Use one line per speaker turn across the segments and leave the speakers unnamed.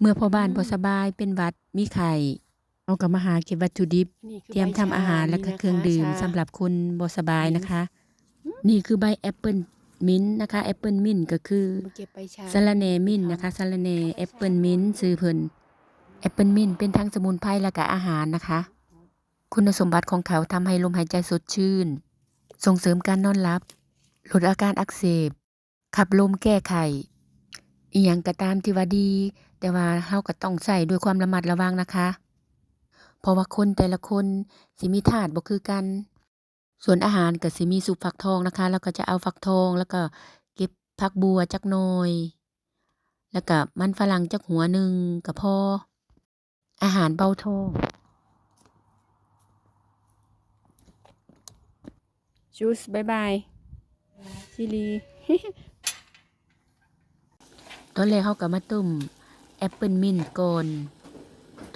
เมื่อพ่อบ้านบ่สบายเป็นหวัดมีไข้เราก็มาหาเก็บวัตถุดิบ
นี่คือ
เตรียมทำอาหารและก็เครื่องดื่มสำหรับคนบ่สบายนะคะ นี่คือใบแอปเปิลมิ้นท์นะคะแอปเปิลมิ้นท์ก็คือ
มาเก็บใบชา
สะระแหน่มิ้นท์นะคะสะระแหน่แอปเปิลมิ้นท์ซื้อเพิ่นแอปเปิลมิ้นท์เป็นทั้งสมุนไพรและก็อาหารนะคะ คุณสมบัติของเขาทำให้ลมหายใจสดชื่น ส่งเสริมการนอนหลับ ลดอาการอักเสบ ขับลมแก้ไข อีหยังก็ตามที่ว่าดี แต่ว่าเฮาก็ต้องใส่ด้วยความระมัดระวังนะคะ เพราะว่าคนแต่ละคนสิมีธาตุบ่คือกัน ส่วนอาหารก็สิมีสุปฟักทองนะคะ แล้วก็จะเอาฟักทองแล้วก็เก็บผักบัวจักหน่อย แล้วก็มันฝรั่งจักหัวหนึ่งก็พอ อาหารเบาท้อง
จูสบายบายชิลี
ตอนแรกเขาก็มาต้มแอปเปิลมินต์ก่อน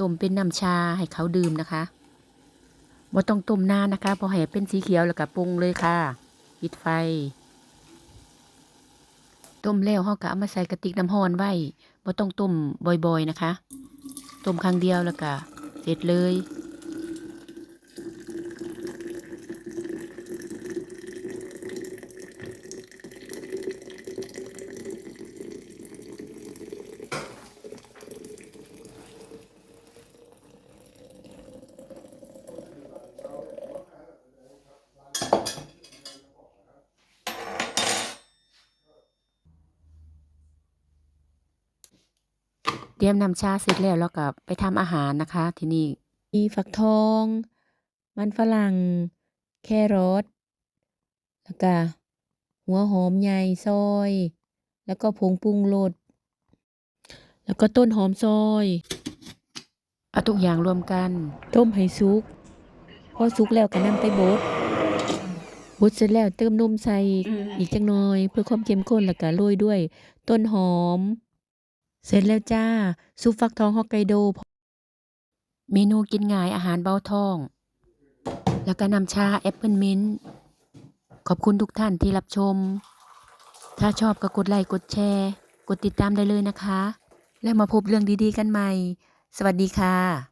ต้มเป็นน้ำชาให้เขาดื่มนะคะบ่ต้องต้มนานนะคะพอให้เป็นสีเขียวแล้วก็ปรุงเลยค่ะ ปิดไฟ ต้มแล้วเขาก็เอามาใส่กระติกน้ำร้อนไว้บ่ต้องต้มบ่อยๆนะคะ ต้มครั้งเดียวแล้วก็เสร็จเลย เตรียมน้ำชาเสร็จแล้วแล้วก็ไปทำอาหารนะคะ ที่นี่มีฟักทอง มันฝรั่ง แครอทแล้วก็หัวหอมใหญ่ซอย แล้วก็ผงปรุงรสแล้วก็ต้นหอมซอยเอาทุกอย่างรวมกัน ต้มให้สุกพอสุกแล้วก็นำไปบดบดเสร็จแล้วเติมนมใส่อีกจังหน่อย เพื่อความเข้มข้นแล้วก็โรยด้วย ต้นหอม เสร็จแล้วจ้า ซุปฟักทองฮอกไกโด เมนูกินง่ายอาหารเบาท้อง แล้วก็น้ำชาแอปเปิลมิ้นขอบคุณทุกท่านที่รับชม ถ้าชอบก็กดไลค์กดแชร์ กดติดตามได้เลยนะคะ แล้วมาพบเรื่องดีๆกันใหม่ สวัสดีค่ะ